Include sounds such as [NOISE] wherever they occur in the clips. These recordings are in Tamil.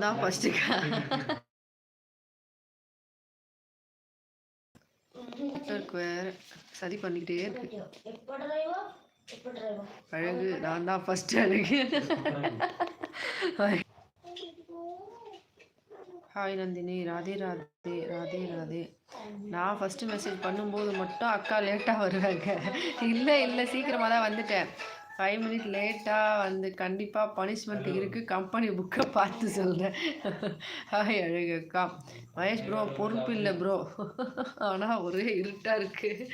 தான் ஃபஸ்ட்டுக்கா இருக்கு [LAUGHS] வேற சரி பண்ணிக்கிட்டே இருக்கு. அழகு நான் தான் ஃபர்ஸ்ட் அழகு ஹாய் நந்தினி ராதே ராதே ராதே ராதே. நான் ஃபஸ்ட்டு மெசேஜ் பண்ணும்போது மட்டும் அக்கா லேட்டாக வருவாங்க. இல்லை இல்லை சீக்கிரமாக தான் வந்துட்டேன். ஃபைவ் மினிட் லேட்டாக வந்து கண்டிப்பாக பனிஷ்மெண்ட் இருக்குது கம்பெனி புக்கை பார்த்து சொல்கிறேன் ஹாய் அழகு அக்கா மகேஷ் ப்ரோ பொறுப்பு இல்லை ப்ரோ ஆனால் ஒரே இருட்டாக இருக்குது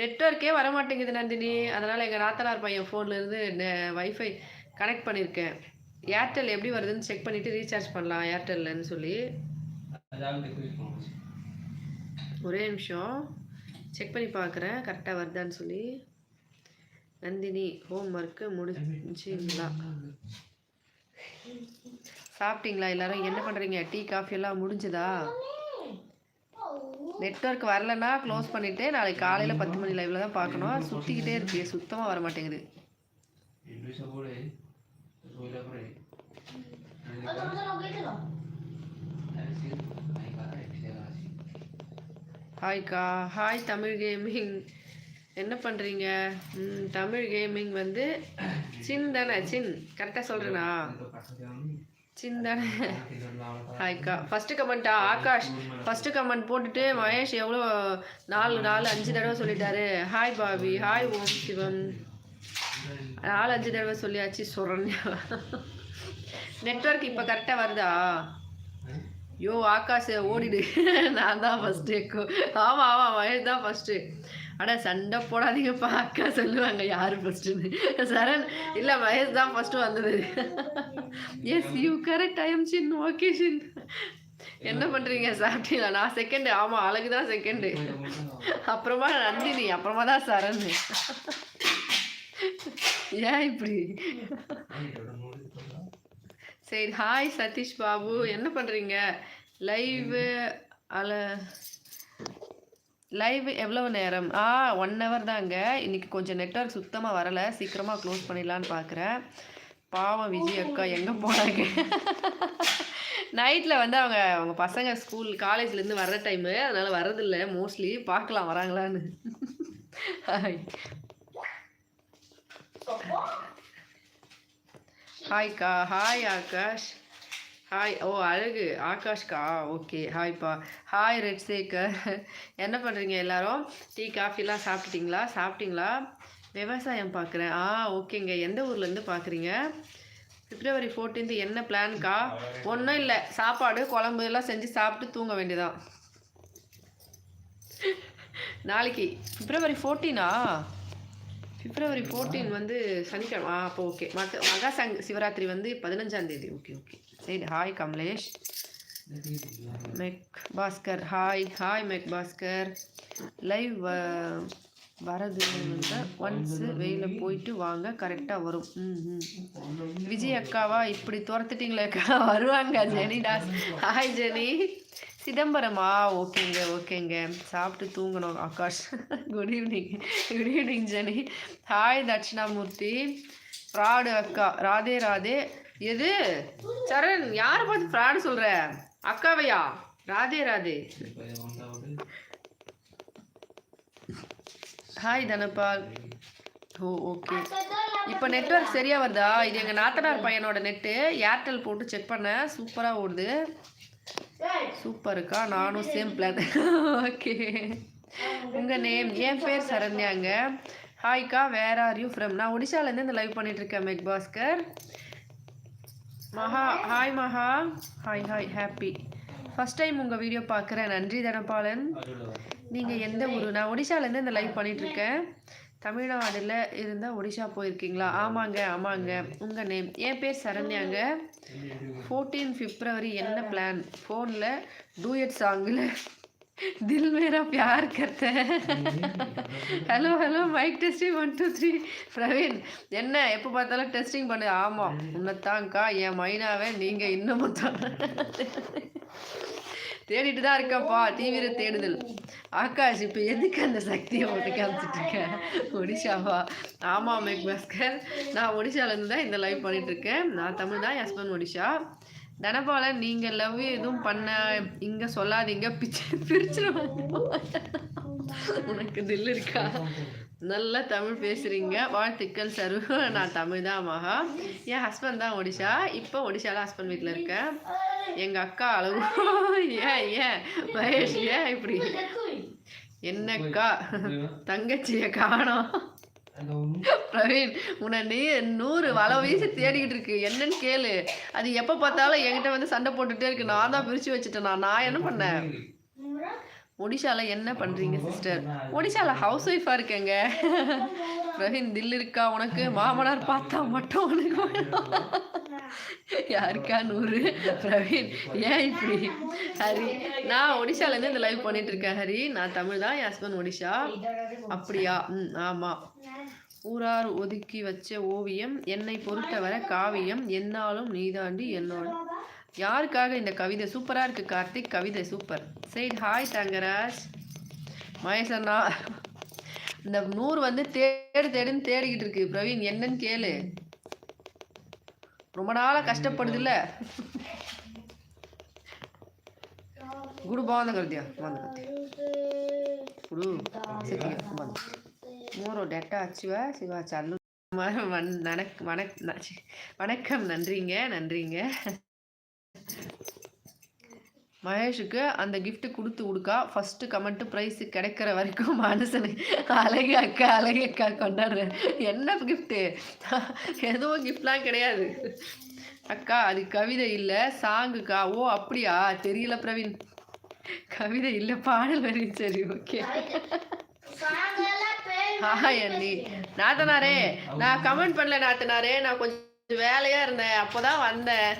நெட்ஒர்க்கே வர மாட்டேங்குது நந்தினி. அதனால் எங்கள் நாத்தனார் பையன் ஃபோன்லேருந்து வைஃபை கனெக்ட் பண்ணியிருக்கேன் ஏர்டெல் எப்படி வருதுன்னு செக் பண்ணிவிட்டு ரீசார்ஜ் பண்ணலாம் ஏர்டெல்லன்னு சொல்லி. ஒரே நிமிஷம். செக் பண்ணி பார்க்குறேன். கரெக்டாக வருதான்னு சொல்லி. நந்தினி ஹோம் ஒர்க்கு முடிஞ்சுங்களா? சாப்பிட்டீங்களா எல்லாரும்? என்ன பண்ணுறீங்க டீ காஃபி எல்லாம் முடிஞ்சுதா? நெட்ஒர்க் வரலன்னா க்ளோஸ் பண்ணிவிட்டு நாளைக்கு காலையில் பத்து மணி லைவில் தான் பார்க்கணும். சுற்றிக்கிட்டே இருக்கு சுத்தமாக வர மாட்டேங்குது. ஹாய்க்கா ஹாய் தமிழ் கேமிங் என்ன பண்ணுறீங்க ம் தமிழ் கேமிங் வந்து சின் தானே சின். கரெக்டாக சொல்கிறேனா சின் தானே. ஹாய்க்கா ஃபஸ்ட்டு கமெண்ட்டா ஆகாஷ். ஃபஸ்ட்டு கமெண்ட் போட்டுட்டு மகேஷ் எவ்வளோ நாலு நாலு அஞ்சு தடவை சொல்லிட்டாரு. Hi Bobby. Hi Om Shivam. நாலு அஞ்சு தடவை சொல்லியாச்சு சொல்கிறேன் நெட்ஒர்க் இப்போ கரெக்டாக வருதா? யோ ஆகாஷ் ஓடிடு. நான் தான் ஃபஸ்ட்டு ஆமாம் ஆமாம் மகேஷ் தான் ஃபஸ்ட்டு அட சண்டை போடாதீங்கப்பா அக்கா சொல்லுவாங்க. யார் ஃபஸ்ட்டுன்னு சரண் இல்லை மகேஷ் தான் ஃபஸ்ட்டு வந்தது. எஸ் யூ கரெக்ட் ஐஎம் சின் ஓகே சின் என்ன பண்ணுறீங்க சாப்பிட்டீங்களா? நான் செகண்டு ஆமாம் அழகு தான் செகண்டு அப்புறமா நந்தினி அப்புறமா தான் சரண். ஏன் இப்படி? சரி ஹாய் சதீஷ் பாபு. என்ன பண்ணுறீங்க லைவு அல லைவ் எவ்வளவு நேரம்? ஆ ஒன் ஹவர் தாங்க. இன்னைக்கு கொஞ்சம் நெட்ஒர்க் சுத்தமாக வரலை. சீக்கிரமாக க்ளோஸ் பண்ணிடலான்னு பார்க்குறேன் பாவம் விஜய் அக்கா எங்கே போனாங்க நைட்டில் வந்து அவங்க அவங்க பசங்க ஸ்கூல் காலேஜ்லேருந்து வர்ற டைமு அதனால் வர்றதில்ல. மோஸ்ட்லி பார்க்கலாம் வராங்களான்னு. ஹாய் ஹாய்க்கா ஹாய் ஆகாஷ். ஹாய் ஓ அழகு. ஆகாஷ்கா? ஓகே. ஹாய்ப்பா ஹாய் ரெட் சேக்கர் என்ன பண்ணுறீங்க எல்லாரும்? டீ காஃபிலாம் சாப்பிட்டீங்களா சாப்பிட்டீங்களா? விவசாயம் பார்க்குறேன். ஆ ஓகேங்க. எந்த ஊர்லேருந்து பார்க்குறீங்க? பிப்ரவரி 14th என்ன பிளான்க்கா ஒன்றும் இல்லை. சாப்பாடு குழம்பு எல்லாம் செஞ்சு சாப்பிட்டு தூங்க வேண்டியதான் நாளைக்கு. பிப்ரவரி ஃபோர்டீனா பிப்ரவரி ஃபோர்டீன் வந்து சனிக்கிழமை. ஆ அப்போ ஓகே மற்ற மகா சங் சிவராத்திரி வந்து பதினஞ்சாந்தேதி ஓகே ஓகே சரி ஹாய் கமலேஷ் மெக் பாஸ்கர் ஹாய் ஹாய் மெக் பாஸ்கர் லைவ் வரது வந்து ஒன்ஸு வெயில போயிட்டு வாங்க கரெக்டாக வரும். ம் ம் விஜய் அக்காவா? இப்படி துரத்துட்டீங்களே அக்கா. [LAUGHS] வருவாங்க ஜெனி டாஸ் ஹாய் ஜெனி. சிதம்பரமா? ஓகேங்க ஓகேங்க. சாப்பிட்டு தூங்கணும் Akash. Good evening good evening Jenny. Hi Dakshinamurthy. Rod அக்கா. ராதே ராதே. எது? சரண் யாரை பார்த்து ஃப்ராடு சொல்கிற அக்காவையா? Radhe Radhe. Hi Dhanapal. Oh okay இப்போ நெட்ஒர்க் சரியாக வருதா? இது எங்கள் நாத்தனார் பையனோட நெட்டு ஏர்டெல் போட்டு செக் பண்ணேன் சூப்பராக ஓடுது. சூப்பர் இருக்கா? நானும் சேம் பிளான் ஓகே உங்கள் நேம் என் பேர் சரண்யாங்க. ஹாய்க்கா வேர் ஆர் யூ ஃப்ரம் நான் ஒடிசாலேருந்து இந்த லைவ் பண்ணிகிட்ருக்கேன் இருக்கேன் மெக் Bhaskar Maha hi Maha. Hi hi happy first time உங்கள் வீடியோ பார்க்குறேன். நன்றி தனபாலன். நீங்கள் எந்த ஊர்? நான் ஒடிசாலேருந்து இந்த லைவ் பண்ணிட்டு இருக்கேன் தமிழ்நாடுல இருந்தால் ஒடிஷா போயிருக்கீங்களா? ஆமாங்க ஆமாங்க. உங்கள் நேம் என் பேர் சரண்யாங்க. ஃபோர்டீன் பிப்ரவரி என்ன பிளான் ஃபோனில் டூயட் சாங்கில் தில் மேரா பியார் கர்த்த hello hello mic testing one two three Praveen என்ன எப்போ பார்த்தாலும் டெஸ்டிங் பண்ணு. ஆமாம் உன்னைத்தான்க்கா என் மைனாவே நீங்கள் இன்னமும் தான் தேடிட்டு தான் இருக்கேன்ப்பா தீவிர தேடுதல். ஆகாஷ் இப்போ எதுக்கு அந்த சக்தியை போட்டு காமிச்சிட்டு இருக்க? ஒடிஷாவா? ஆமாம் மேக் பாஸ்கர். நான் ஒடிஷாலேருந்து தான் இந்த லைவ் பண்ணிகிட்ருக்கேன் நான் தமிழ் தான் ஹஸ்பண்ட் ஒடிஷா. தனபால நீங்கள் லவ் எதுவும் பண்ண இங்கே சொல்லாதீங்க. பிச்சு பிரிச்சிருவாங்க உனக்கு தில் இருக்கா? நல்லா தமிழ் பேசுகிறீங்க வாழ்த்துக்கள் சரு. நான் தமிழ் தான் மகா. என் ஹஸ்பண்ட் தான் ஒடிஷா இப்போ ஒடிஷாவில் ஹஸ்பண்ட் வீட்டில் இருக்கேன். எங்கள் அக்கா அளவு. ஏன் ஏன்? மகேஷ் ஏன் இப்படி? என்னக்கா? தங்கச்சியை காணோம். பிரவீன் உன்னை நீ நூறு வலை வீசி தேடிக்கிட்டு இருக்கு. என்னன்னு கேளு. அது எப்போ பார்த்தாலும் என்கிட்ட வந்து சண்டை போட்டுட்டே இருக்கு. நான் தான் பிரித்து வச்சுட்டேன்? நான் நான் என்ன பண்ணேன் ஒடிஷால என்ன பண்ணுறீங்க சிஸ்டர் ஒடிஷால ஹவுஸ் ஒய்ஃபாக இருக்கேங்க. பிரவீன் தில் இருக்கா உனக்கு? மாமனார் பார்த்தா மட்டும் உனக்கு [LAUGHS] யாருக்கா நூறு? பிரவீன் ஏன் இப்படி? ஹரி நான் ஒடிஷாலேருந்து இந்த லைவ் பண்ணிட்டு இருக்கேன் ஹரி. நான் தமிழ் தான் என் ஹஸ்பண்ட் ஒடிஷா. அப்படியா? ம் ஆமாம் ஊரார் ஒதுக்கி வச்ச ஓவியம் என்னை பொறுத்தவரை காவியம். என்னாலும் நீதாண்டி என்னோட. யாருக்காக இந்த கவிதை சூப்பராக இருக்குது கார்த்திக்? கவிதை சூப்பர். சரி ஹாய் தங்கராஜ். மகேசண்ணா இந்த நூறு வந்து தேடு தேடுன்னு தேடிக்கிட்டு இருக்கு. பிரவீன் என்னன்னு கேளு. ரொம்ப நாளாக கஷ்டப்படுதுல்ல? குடு బాగుంది కలుద్యా బాగుంది ఇప్పుడు బాగుంది మూరో డెట్టా அச்சுவா சிவா சல்லு வணக்கம் வணக்கம் நன்றிங்க நன்றிங்க. மகேஷுக்கு அந்த கிஃப்ட் கொடுத்து கொடுக்கா. ஃபர்ஸ்ட் கமெண்ட் ப்ரைஸ் கிடைக்கிற வரைக்கும் மனுஷனு அழகு அக்கா அழகு அக்கா கொண்டாடுறேன் என்ன கிஃப்ட்டு எதுவும் கிஃப்ட்லாம் கிடையாது. அக்கா அது கவிதை இல்லை. சாங்குக்கா ஓ அப்படியா? தெரியல பிரவீன். கவிதை இல்லை. பாடல் வரி. சரி ஓகே ஹாய் அண்ணி. நாத்தனாரே. நான் கமெண்ட் பண்ணல நாத்தனாரே. நான் கொஞ்சம் வேலையா இருந்தேன். அப்போதான் வந்தேன்.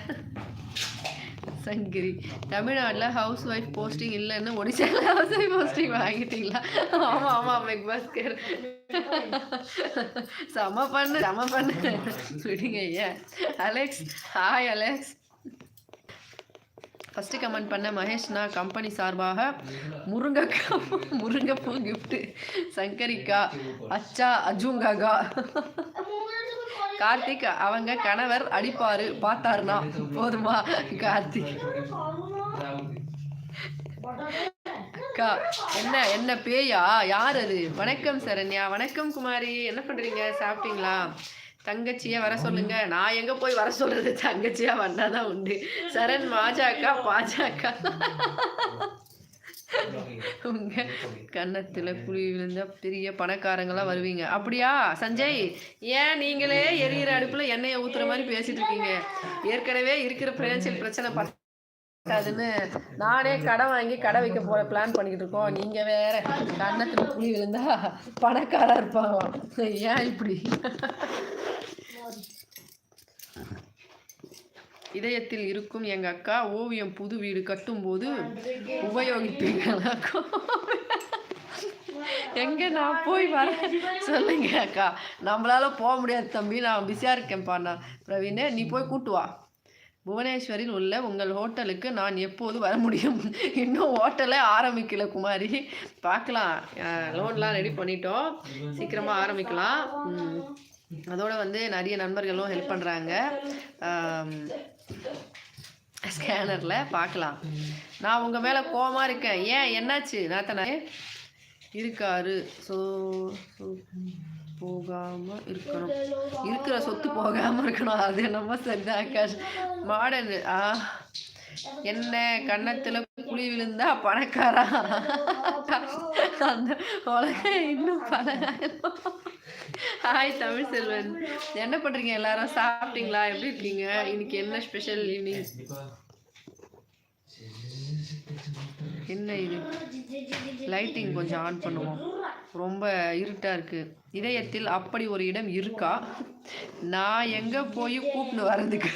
சங்கிரி தமிழ்நாட்டில் ஹவுஸ் ஒய்ஃப் போஸ்டிங் இல்லைன்னு ஒடிசாவில் ஹவுஸ் ஒய்ஃப் போஸ்டிங் வாங்கிட்டீங்களா? ஆமாம் ஆமாம் மெக் பாஸ்கர் செம பண்ணு செம பண்ணு விடுங்க ஐயா. Alex hi Alex. First comment பண்ண மகேஷ்னா கம்பெனி சார்பாக முருங்கக்கா முருங்கைப்பூ கிஃப்ட்டு சங்கரிக்கா அச்சா அஜுங்காகா. கார்த்திக் அவங்க கணவர் அடிப்பாரு. பார்த்தாருனா போதுமா கார்த்திக்? அக்கா என்ன என்ன பேயா? யார் அது? வணக்கம் சரண்யா. வணக்கம் குமாரி. என்ன பண்றீங்க? சாப்பிட்டீங்களா? தங்கச்சியை வர சொல்லுங்க. நான் எங்க போய் வர சொல்றது? தங்கச்சியா வந்தாதான் உண்டு. சரண் மாஜாக்கா பாஜாக்கா உங்க கன்னத்துல குழி விழுந்தா பெரிய பணக்காரங்களா வருவீங்க. அப்படியா? சஞ்சய் ஏன் நீங்களே எரியிற அடுப்புல எண்ணெயை ஊத்துற மாதிரி பேசிட்டு இருக்கீங்க? ஏற்கனவே இருக்கிற பினான்சியல் பிரச்சனை பத்தாதுன்னு நானே கடை வாங்கி கடை வைக்க போற பிளான் பண்ணிக்கிட்டு இருக்கோம். நீங்க வேற கன்னத்துல குழி விழுந்தா பணக்காரா இருப்பாங்க ஏன் இப்படி? இதயத்தில் இருக்கும் எங்க அக்கா ஓவியம் புது வீடு கட்டும்போது உபயோகிப்பீங்களா? [LAUGHS] எங்க நான் போய் வரேன் சொல்லுங்க அக்கா. நம்மளால போக முடியாது தம்பி. நான் பிஸியா இருக்கேன்ப்பா நான். பிரவீனே நீ போய் கூட்டு வா. புவனேஸ்வரில் உள்ள உங்கள் ஹோட்டலுக்கு நான் எப்போது வர முடியும்? இன்னும் ஹோட்டலே ஆரம்பிக்கல குமாரி. பார்க்கலாம். லோன்லாம் ரெடி பண்ணிட்டோம். சீக்கிரமாக ஆரம்பிக்கலாம். அதோட வந்து நிறைய நண்பர்களும் ஹெல்ப் பண்ணுறாங்க ஸ்கேனரில் பார்க்கலாம். நான் உங்கள் மேலே கோமாக இருக்கேன். ஏன்? என்னாச்சு? நாத்தனா இருக்காரு. ஸோ போகாம இருக்கணும். இருக்கிற சொத்து போகாமல் இருக்கணும். அது என்னமோ சரிதான் ஆகாஷ். மாடர்னு ஆ என்ன கன்னத்தில் குழி விழுந்தா பணக்காரா? அந்த உலக இன்னும் பணம் ஹாய் தமிழ் செல்வன். என்ன பண்றீங்க எல்லாரும்? சாப்பிட்டீங்களா? எப்படி இருக்கீங்க? இன்னைக்கு என்ன ஸ்பெஷல் ஈவினிங் என்ன இது? லைட்டிங் கொஞ்சம் ஆன் பண்ணுவோம். ரொம்ப இருட்டாக இருக்குது இதயத்தில் அப்படி ஒரு இடம் இருக்கா? நான் எங்கே போய் கூப்பிட்டு வர்றதுக்கு?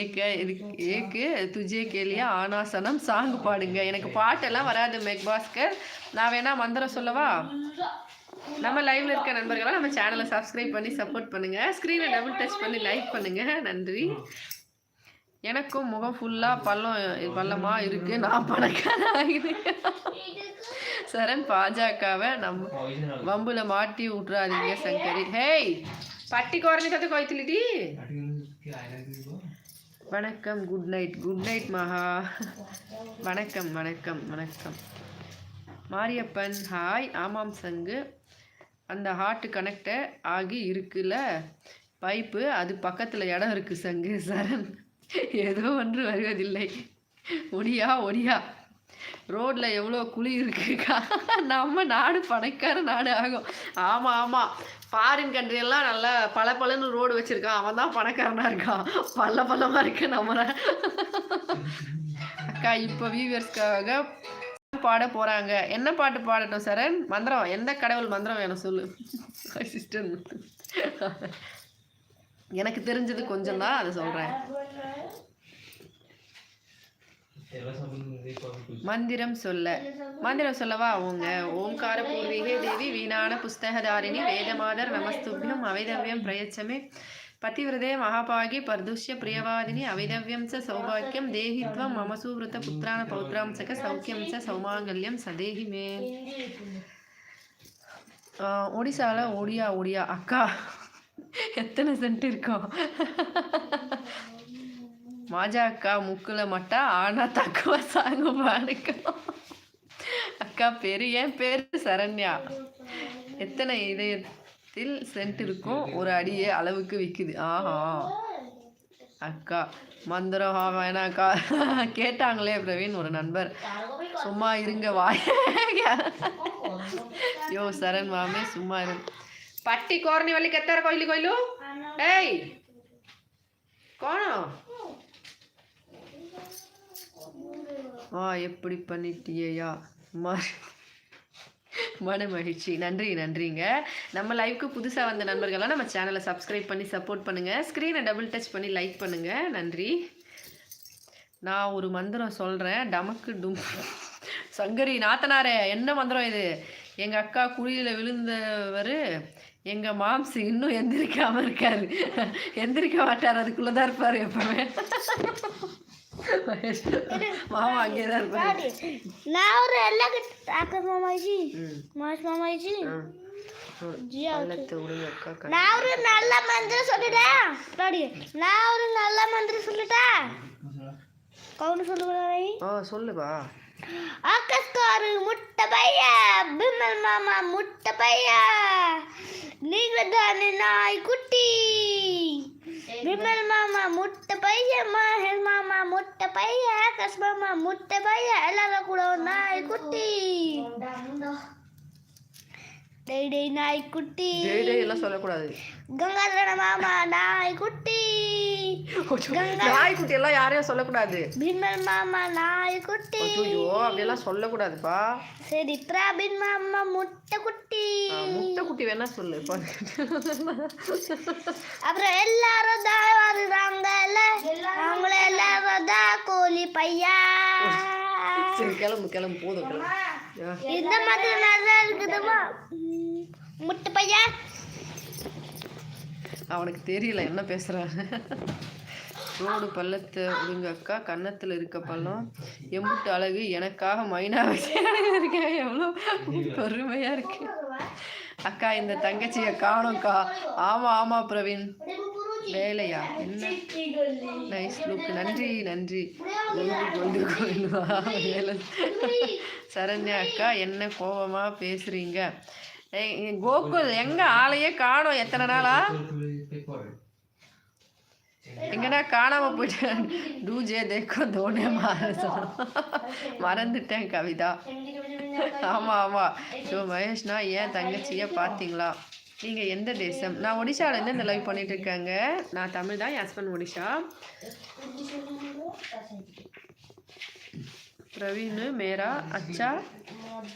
ஏக்க ஏக்கு துஜே கேலியா ஆனாசனம் சாங் பாடுங்க. எனக்கு பாட்டெல்லாம் வராது மெக் பாஸ்கர். நான் வேணா மந்திரம் சொல்லவா? நம்ம லைவ்ல இருக்க நண்பர்களாம் நம்ம சேனலை சப்ஸ்கிரைப் பண்ணி சப்போர்ட் பண்ணுங்க. ஸ்க்ரீனை டபுள் டச் பண்ணி லைக் பண்ணுங்க. நன்றி. எனக்கும் முகம் ஃபுல்லாக பள்ளம் பள்ளமாக இருக்குது நான் பணக்காரன் ஆகிறேன் சரண் பாஜகவை நம் வம்புல மாட்டி விட்றாதீங்க சங்கரி. ஹேய் பட்டி குறைஞ்சி கற்று கோயத்துலிட்டி வணக்கம் குட் நைட் குட் நைட் மகா. வணக்கம் வணக்கம் வணக்கம். மாரியப்பன் ஹாய் ஆமாம் சங்கு. அந்த ஹார்ட் கனெக்டர் ஆகி இருக்குல்ல? பைப்பு அது பக்கத்தில் இடம் இருக்குது சங்கு சரண். ஏதோ ஒன்று வருவதில்லை. ஒடியா ஒடியா. ரோட்டில் எவ்வளோ குழி இருக்குக்கா [LAUGHS] நம்ம நாடு பணக்கார நாடு ஆகும். ஆமாம் ஆமாம் ஃபாரின் கண்ட்ரியெல்லாம் நல்லா பல பலன்னு ரோடு வச்சுருக்கான். அவன் தான் பணக்காரனாக இருக்கான். பல்ல பல்லமாக இருக்கு நம்ம அக்கா இப்போ வியூவர்ஸ்க்காக பாட போகிறாங்க என்ன பாட்டு பாடட்டும் சரண்? மந்திரம். எந்த கடவுள் மந்திரம் வேணும் சொல்லு. சிஸ்டர் எனக்கு தெரிஞ்சது கொஞ்சம் தான் அதை சொல்கிறேன் மந்திரம் சொல்ல. மந்திரம் சொல்லவா? அவங்க ஓம்கார பூர்வீகே தேவி வீணான புஸ்தகதாரிணி வேதமாதர் நமஸ்துபியம் அவைதவியம் பிரயச்சமே. பதிவிரதே மகாபாகி பர்துஷ்ய பிரியவாதினி அவைதவ்யம் ச சௌபாக்கியம் தேஹித்வம் மம சுவிருத்த புத்திரான பௌத்ராம்சக சௌக்கியம் ச சௌமாங்கல்யம் சதேஹி ஒடிசால ஒடியா ஒடியா அக்கா எத்தனை சென்ட் இருக்கும் மாஜா அக்கா முக்குல மட்டா ஆனா தக்குவ சாங்க பாடுக்கும் அக்கா பெரிய என் பேரு சரண்யா எத்தனை இதயத்தில் சில் சென்ட் இருக்கும். ஒரு அடியே அளவுக்கு விற்குது ஆஹா. அக்கா மந்திரம். வேணாக்கா கேட்டாங்களே பிரவீன் ஒரு நண்பர். சும்மா இருங்க வாய். யோ சரண் மாமே சும்மா இரு. பட்டி కోరని వెళ్ళి కెత్తారు కొయ్యలు கோயிலு? ఏయ్ கோணம். ஆ எப்படி பண்ணிட்டியா மாதிரி மன மகிழ்ச்சி நன்றி நன்றிங்க. நம்ம லைவ்க்கு புதுசாக வந்த நண்பர்கள்லாம் நம்ம சேனலை சப்ஸ்கிரைப் பண்ணி சப்போர்ட் பண்ணுங்கள் ஸ்க்ரீனை டபுள் டச் பண்ணி லைக் பண்ணுங்கள் நன்றி. நான் ஒரு மந்திரம் சொல்கிறேன் டமக்கு டும். சங்கரி நாத்தனாரே என்ன மந்திரம் இது? எங்கள் அக்கா குழியில் விழுந்தவர் எங்கள் மாம்சு இன்னும் எந்திரிக்காமல் இருக்காரு. எந்திரிக்க மாட்டார். அதுக்குள்ளே தான் இருப்பார் எப்பவுமே. மாமா அங்கே தான் இருப்பாரு. நான் ஒரு எல்லாம் ஆக்கஸ் மாமாஜி. மாஸ் மாமாஜி. அக்கா நான் ஒரு நல்ல மந்திரம் சொல்லிட்டேன் நான் ஒரு நல்ல மந்திரம் சொல்லிட்டேன் கவுண்ட் சொல்லுவாய் ஆ சொல்லுவா ஆகாஷ்காரு முட்டை பைய பிமல் மாமா முட்டை பைய நீங்க தானே நாய் குட்டி. பிமல் மாமா முட்டை பைய மகேஷ் மாமா முட்டை பைய ஆகாஷ் மாமா முட்டை பைய எல்லாரும் கூட நாய் குட்டி. டேய் டேய் நாய் குட்டி டேய் டேய் எல்லாம் சொல்லக்கூடாது. கங்காதர மாமா நாய் குட்டி நாய்க்குட்டி எல்லாம் யாரையும் சொல்லக்கூடாது. பிமல் மாமா நாய் குட்டி ஐயோ அப்படியெல்லாம் சொல்லக்கூடாதுப்பா. சரி பிரபின் மாமா முட்டை குட்டி முட்டை குட்டி வேணா சொல்லு. அப்புறம் எல்லாரும் தான் வருதாங்கல்ல அவங்கள எல்லாரும் தான் கோழி பையா. சரி கிளம்பு கிளம்பு போதும் இந்த மாதிரி நல்லா இருக்குதுமா? முட்டு பையா? அவனுக்கு தெரியல என்ன பேசுறான் ரோடு பள்ளத்தை ஒழுங்க அக்கா கன்னத்தில் இருக்க பள்ளம் எம்புட்டு அழகு எனக்காக மைனா இருக்கேன் எவ்வளோ பெருமையா இருக்கு. அக்கா இந்த தங்கச்சியை காணோம்க்கா. ஆமா ஆமா பிரவீன். வேலையா? என்ன? நைஸ் லுக் நன்றி நன்றி. ஒன்று கொண்டு கொள்வா வேலை. சரண்யா அக்கா என்ன கோபமா பேசுறீங்க? கோகுல் எங்க ஆளையே காணோம் எத்தனை நாளா? எங்கடா காணாம போயிட்டேன் டூஜே தேக்கோ தோனே மாற மறந்துட்டேன் கவிதா. ஆமா ஆமா. ஸோ மகேஷ்னா ஏன் தங்கச்சியை பார்த்தீங்களா? நீங்க எந்த தேசம்? நான் ஒடிஷால இருந்து இந்த லைவ் பண்ணிட்டு இருக்கேங்க. நான் தமிழ் தான் என் ஹஸ்பண்ட் ஒடிஷா. பிரவீனு மேரா அச்சா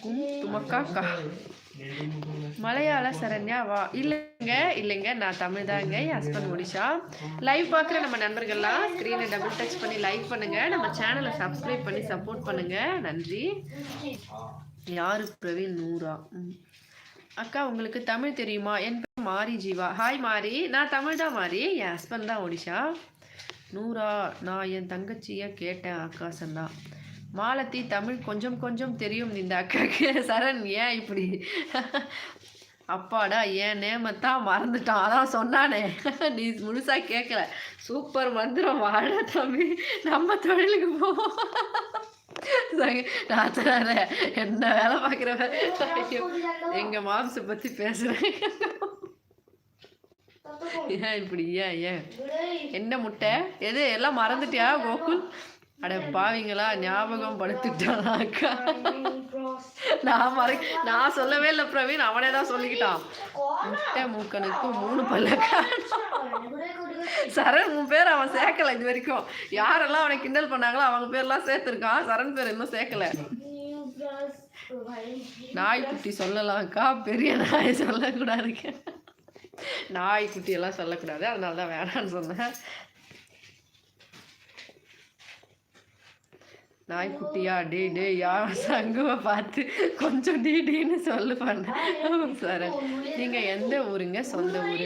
கும் துமக்கா கா. மலையாள சரண்யா வா. இல்லைங்க இல்லைங்க நான் தமிழ் தாங்க என் ஹஸ்பண்ட் ஒடிஷா லைவ் பார்க்குற நம்ம நண்பர்கள்லாம் ஸ்க்ரீனை டபுள் டச் பண்ணி லைக் பண்ணுங்க. நம்ம சேனலை சப்ஸ்கிரைப் பண்ணி சப்போர்ட் பண்ணுங்க. நன்றி. யாரு பிரவீன்? நூறா. ம். அக்கா உங்களுக்கு தமிழ் தெரியுமா? என் பேர் மாரி ஜீவா. ஹாய் மாரி. நான் தமிழ் தான் மாரி. என் ஹஸ்பண்ட் தான் ஒடிஷா நூறா. நான் என் தங்கச்சியை கேட்டேன் அக்கா சொன்னா மாலத்தி தமிழ் கொஞ்சம் கொஞ்சம் தெரியும் இந்த அக்காக்கு. சரண் ஏன் இப்படி? அப்பாடா என் நேமத்தான் மறந்துட்டான். அதான் சொன்னானே. நீ முழுசா கேட்கல சூப்பர் மந்திரம் வாழ தம்பி. நம்ம தொழிலுக்கு போவோம் நான் என்ன வேலை பார்க்குறவ? எங்க மாம்சை பத்தி பேசுகிறேன் ஏன் இப்படி? ஏன் ஏன்? என்ன முட்டை? எது எல்லாம் மறந்துட்டியா கோகுல்? அட பாவிங்களா ஞாபகம் படுத்திட்டானா அக்கா? நான் மறை நான் சொல்லவே இல்லை பிரவீன் அவனே தான் சொல்லிக்கிட்டான். முட்டை மூக்கனுக்கு மூணு பல்லக்கா சரண் உன் பேர் அவன் சேர்க்கல இது வரைக்கும். யாரெல்லாம் அவனை கிண்டல் பண்ணாங்களோ அவங்க பேர்லாம் சேர்த்துருக்கான். சரண் பேர் இன்னும் சேர்க்கல. நாய்க்குட்டி சொல்லலாம்க்கா பெரிய நாய் சொல்லக்கூடாதுங்க நாய்க்குட்டி எல்லாம் சொல்லக்கூடாது. அதனால தான் வேணான்னு சொன்னேன். நாய்க்குட்டியா டே டே யா சங்குவை பார்த்து கொஞ்சம் டீ டீன்னு சொல்லு பண்ண. சார். நீங்கள் எந்த ஊருங்க? சொந்த ஊர்.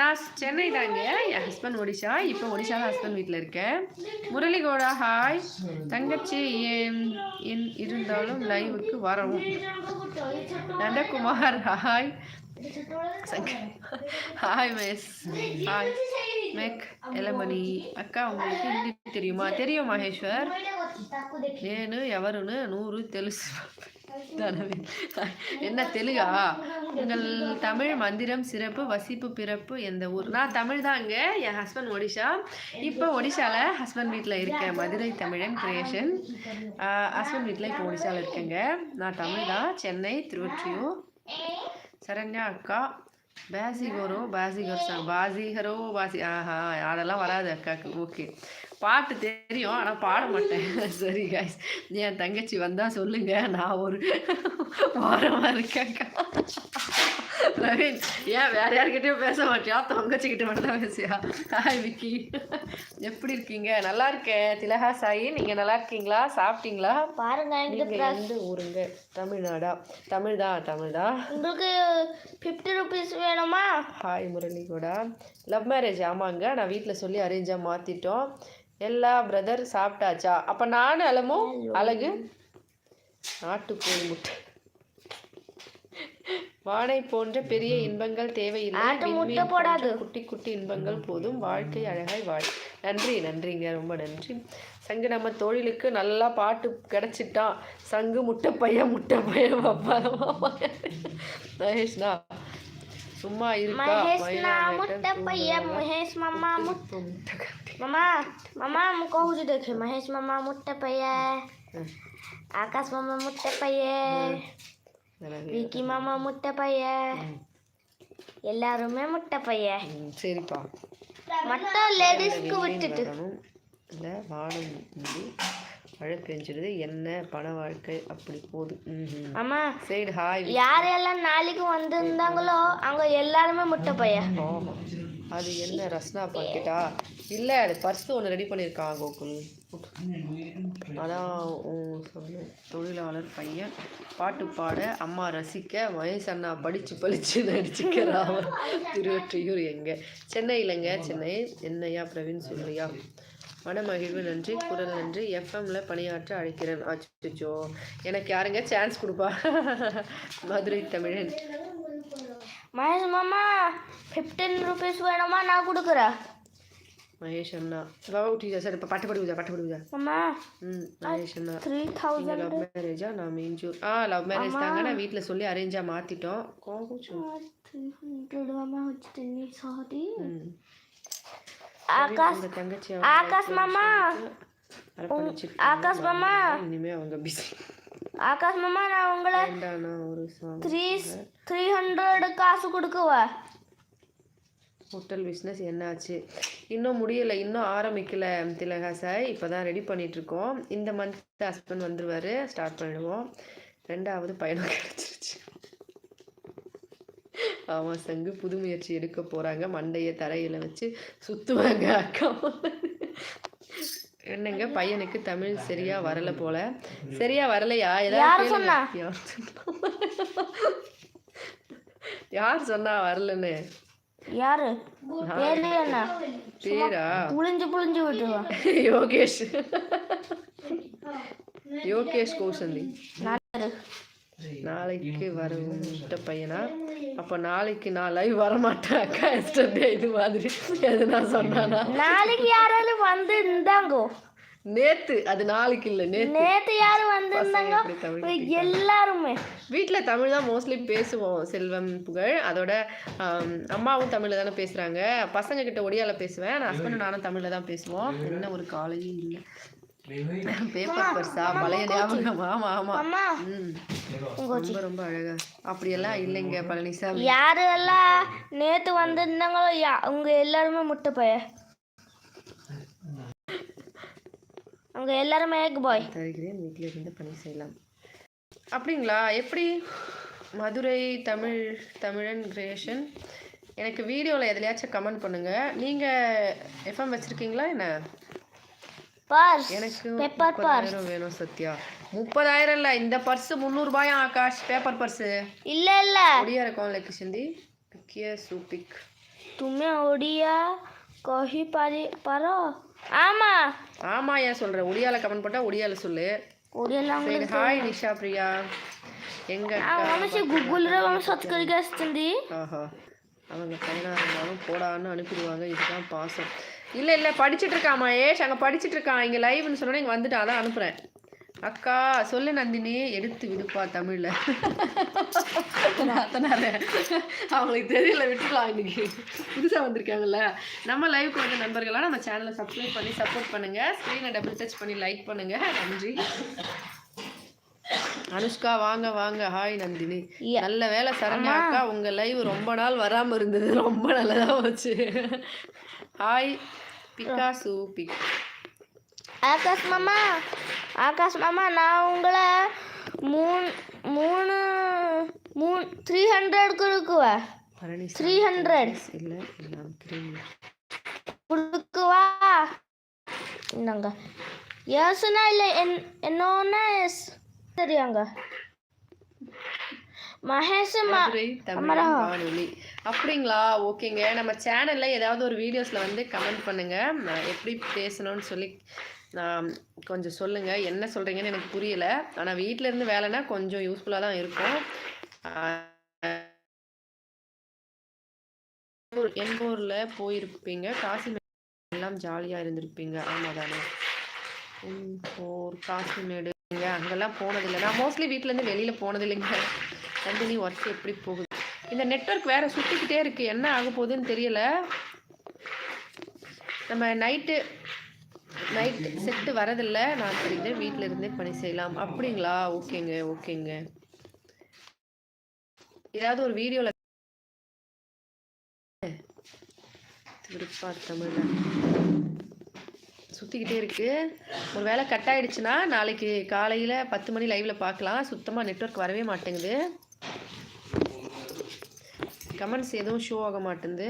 நான் சென்னை தாங்க. என் ஹஸ்பண்ட் ஒடிஷா இப்போ ஒடிஷா ஹஸ்பண்ட் வீட்டில் இருக்கேன். முரளிகோடா ஹாய் தங்கச்சி ஏன் என் இருந்தாலும் லைவுக்கு வரவும். Nandakumar hi hi miss hi make ఎలమని అక్క உங்களுக்கு హిందీ தெரியுமா தெரியும் మహేశ్వర్ నేను ఎవరును నూరు తెలుసు தனவே. என்ன தெலுங்கா உங்கள் தமிழ் மந்திரம் சிறப்பு வசிப்பு பிறப்பு எந்த ஊர் நான் தமிழ் தாங்க என் ஹஸ்பண்ட் ஒடிஷா இப்போ ஒடிஷாவில் ஹஸ்பண்ட் வீட்டில் இருக்கேன் மதுரை தமிழன் கிரியேஷன் ஹஸ்பண்ட் வீட்டில் இப்போ ஒடிஷாவில் இருக்கேங்க நான் தமிழ் தான் சென்னை திருவொற்றியூர் சரண்யா அக்கா பேசிகரோ பேசிகர் சாங் பாசிகரோ பாசி ஆஹா அதெல்லாம் வராது அக்காக்கு. ஓகே பாட்டு தெரியும் ஆனால் பாட மாட்டேன். [LAUGHS] சரி காய்ஸ் என் தங்கச்சி வந்தால் சொல்லுங்க. நான் ஒரு [LAUGHS] ஓரமாக இருக்கேன்க்கா பிரவீன் ஏன் வேற யார்கிட்டயும் பேச மாட்டியா? தங்கச்சிக்கிட்ட மட்டும் தான் பேசியா? Hi Vicky. எப்படி இருக்கீங்க? நல்லா இருக்கேன். திலகா சாயி நீங்கள் நல்லா இருக்கீங்களா? சாப்பிட்டீங்களா? பாருங்க நீங்கள் எந்த ஊருங்க? தமிழ்நாடா? தமிழ் தான் தமிழ் தான் உங்களுக்கு ஃபிஃப்டி ருபீஸ் வேணுமா? ஹாய் முரளி கூட லவ் மேரேஜ் ஆமாங்க. நான் வீட்டில் சொல்லி அரேஞ்சாக மாற்றிட்டோம் எல்லா பிரதர் சாப்பிட்டாச்சா? அப்போ நானும் அலமோ அழகு. நாட்டுக்கோழி முட்டை. வாடை போன்ற பெரிய இன்பங்கள் தேவையில்லை. குட்டி குட்டி இன்பங்கள் போதும். வாழ்க்கை அழகாய் வாழ். நன்றி நன்றிங்க. ரொம்ப நன்றி. சங்கு நம்ம தொழிலுக்கு நல்லா பாட்டு கிடைச்சிட்டான் சங்கு முட்டை பையன் முட்டை பையன் மகேஷ்னா சும்மா இருக்கா? முட்டை மகேஷ் மாமா மாமா மாமா કહું દેખે મહેશ મામા મોટા પૈયા આકાશ મામા મોટા પૈયા விக்கி மாமா முட்டை பைய. எல்லாருமே முட்டை பைய. சரிப்பா. மட்டும் லேடிஸ்க்கு விட்டுட்டு. இல்லை வானம் மூடி மழை பெஞ்சிடுது. என்ன பண வாழ்க்கை? அப்படி போகுது. ஆமா. சைடு ஹாய் யாரெல்லாம் நாளைக்கு வந்திருந்தாங்களோ அவங்க எல்லாருமே முட்டை பைய. அது என்ன ரஸ்னா பாக்கெட்டா? இல்லை அது பர்ஸ் ஒன்று ரெடி பண்ணியிருக்கான் கோகுல். அதான் தொழிலாளர் பையன். பாட்டு பாட அம்மா ரசிக்க மகேஷ் அண்ணா படித்து பளிச்சு நடிச்சுக்கிறான் எங்கே? சென்னை இல்லைங்க சென்னை. என்னையா பிரவீன் சொல்றியா? மனமகிழ்வு நன்றி குரல் நன்றி. எஃப்எம்ல பணியாற்ற அழைக்கிறேன். அச்சோ எனக்கு யாருங்க சான்ஸ் கொடுப்பா? மதுரை தமிழன். மகேஷ் மாமா ஃபிஃப்டீன் ருபீஸ் வேணுமா? நான் கொடுக்குறேன். அண்ணா பாபா உঠিச்சா சரி இப்போ பட்டப்படி பூஜா பட்டப்படி பூஜா மாமா ம் மகேஷ் அண்ணா த்ரீ நீங்கள் தௌசண்ட் லவ் மேரேஜா நான் மீஞ்சூர் ஆ லவ் மேரேஜ் தாங்க நான் வீட்டில் சொல்லி அரேஞ்சாக மாற்றிட்டோம் கோகுச்சோம் த்ரீ ஹண்ட்ரட் மாமா வச்சுட்டு சாரி ஆகாஷ் தங்கச்சி ஆகாஷ் மாமா. ஆகாஷ் மாமா. இனிமே அவங்க பிஸி ஆகாஷ் மாமா நான் உங்களை வேண்டாண்ணா ஒரு சாங் த்ரீ த்ரீ ஹண்ட்ரட் காசு கொடுக்குவா? ஹோட்டல் பிஸ்னஸ் என்னாச்சு? இன்னும் முடியலை இன்னும் ஆரம்பிக்கல திலகா சாய் இப்போ தான் ரெடி இருக்கோம் இந்த மந்த் ஹஸ்பண்ட் வந்துருவாரு. ஸ்டார்ட் பண்ணிடுவோம். ரெண்டாவது பயணம் கிடச்சிருச்சு. ஆமாம் சங்கு புது முயற்சி எடுக்க போகிறாங்க மண்டையை தரையில் வச்சு சுற்றுவாங்க அக்கா. என்னங்க பையனுக்கு தமிழ் சரியா வரல போல. சரியா வரலையா? யாரு சொன்னா? யார் சொன்னா வரலன்னு? யாரு? பேரா புளிஞ்சு புளிஞ்சு விட்டுருவான் யோகேஷ். [LAUGHS] யோகேஷ் கௌசந்தி. நாளைக்கு. வரும் முட்டை பையனா? அப்போ நாளைக்கு நான் லைவ் வரமாட்டேன். அக்கா எஸ்டர்டே இது மாதிரி. எதுனா சொன்னானா? நாளைக்கு யாராலும் வந்து இருந்தாங்கோ. நேத்து அது நாளைக்கு இல்லை நேத்து. நேத்து யாரும் வந்திருந்தாங்க? எல்லாருமே. வீட்டில் தமிழ் தான் மோஸ்ட்லி பேசுவோம் செல்வம் புகழ். அதோட ஆம், அம்மாவும் தமிழில் தானே பேசுகிறாங்க பசங்க கிட்ட ஒடியால பேசுவேன் நான் ஹஸ்பண்டும் நானும் தமிழில் தான் பேசுவோம். என்ன ஒரு காலேஜும் இல்லை. பேப்பர் பர்ஸா பழைய ஞாபகம். ஆமாம் ஆமாம் அம்மா. ம். ரொம்ப ரொம்ப அழகா. அப்படியெல்லாம் இல்லைங்க பழனிசாமி. யாரெல்லாம் நேத்து வந்திருந்தாங்களோ யா அவங்க எல்லாருமே முட்டை பைய அவங்க எல்லாருமே எக் பாய் தருகிறேன். வீட்டில் இருந்து பணி செய்யலாம். அப்படிங்களா? எப்படி? மதுரை தமிழ் தமிழன் கிரியேஷன் எனக்கு வீடியோவில் எதுலையாச்சும் கமெண்ட் பண்ணுங்கள் நீங்கள் எஃப்எம் வச்சுருக்கீங்களா என்ன? பர்ஸ் எனக்கு பேப்பர் வேணும் சத்யா. முப்பதாயிரம் இல்லை இந்த பர்ஸ் முந்நூறுபாயா ஆகாஷ்? பேப்பர் பர்ஸ் இல்லை இல்லை. ஒடியா இருக்கும் லைக் சிந்தி பிக்கிய சூபிக். ஒடியா ओडिया कही पारो ஆமா. ஆமா ஏன் சொல்ற? ஒடியால கமெண்ட் போட்டா ஒடியால சொல்லு. ஒடியால சரி ஹாய் நிஷா பிரியா. எங்க ஆமா சே கூகுள் ர మనం సబ్స్క్రైబ్ அவங்க பையனாக இருந்தாலும் போடான்னு அனுப்பிடுவாங்க. இதுதான் பாசம். இல்லை இல்லை படிச்சுட்டு இருக்காமா ஏஷ் அங்கே படிச்சுட்டு இருக்கான். இங்கே லைவ்னு சொன்னோன்னே இங்கே வந்துட்டு அதான் அனுப்புகிறேன் அக்கா சொல்லு நந்தினி எடுத்து விடுப்பா தமிழில். அத்தனார அவங்களுக்கு தெரியல விட்டுலாம் இன்னைக்கு. புதுசாக வந்திருக்காங்கல்ல. நம்ம லைவ்க்கு வந்த நண்பர்களாக நம்ம சேனலை சப்ஸ்கிரைப் பண்ணி சப்போர்ட் பண்ணுங்கள் ஸ்க்ரீனை டபுள் டச் பண்ணி லைக் பண்ணுங்கள் நன்றி. அனுஷ்கா வாங்க வாங்க. ஹாய் நந்தினி. நல்ல வேலை சரண்யா அக்கா உங்க லைவ் ரொம்ப நாள் வராம இருந்தது. ரொம்ப நல்லதா போச்சு. ஹாய் பிகாசு பிக் ஆகாஷ் மாமா ஆகாஷ் மாமா நான் உங்களை மூணு மூணு மூணு three hundred Palani three hundred இல்ல கொடுக்குவா? இந்தாங்க. எஸ்னா இல்லை என் என்னன்னா எஸ் தெரியாங்க. மகேஷ் அப்படிங்களா? ஓகேங்க. நம்ம சேனல்ல ஏதாவது ஒரு வீடியோஸ்ல வந்து கமெண்ட் பண்ணுங்க. எப்படி பேசணும்னு சொல்லி கொஞ்சம் சொல்லுங்கள் என்ன சொல்கிறீங்கன்னு எனக்கு புரியல. ஆனால் வீட்டில் இருந்து வேலைன்னா கொஞ்சம் யூஸ்ஃபுல்லாக தான் இருக்கும். எங்கள் ஊர்- எங்க போயிருப்பீங்க? காசி எல்லாம் ஜாலியாக இருந்திருப்பீங்க. ஆமாம் தானே போர் காசிமேடு அங்கெல்லாம் போனதில்லை. நான் மோஸ்ட்லி வீட்டிலேருந்து வெளியில் போனதில்லைங்க. போனது கண்டினியூ ஒர்க் எப்படி போகுது? இந்த நெட்வொர்க் வேறு சுற்றிக்கிட்டே இருக்குது என்ன ஆக போகுதுன்னு தெரியல. நம்ம நைட்டு நைட் செட்டு வரதில்ல. நான் தெரிஞ்ச வீட்டில் இருந்தே பணி செய்யலாம். அப்படிங்களா? ஓகேங்க ஓகேங்க. ஏதாவது ஒரு வீடியோவில் திருப்பா தமிழ்ல. சுற்றிக்கிட்டே இருக்கு. ஒரு வேளை கட் ஆயிடுச்சுன்னா நாளைக்கு காலையில் பத்து மணி லைவில் பார்க்கலாம் சுத்தமாக நெட்வொர்க் வரவே மாட்டேங்குது. கமெண்ட்ஸ் எதுவும் ஷோ ஆக மாட்டேங்குது.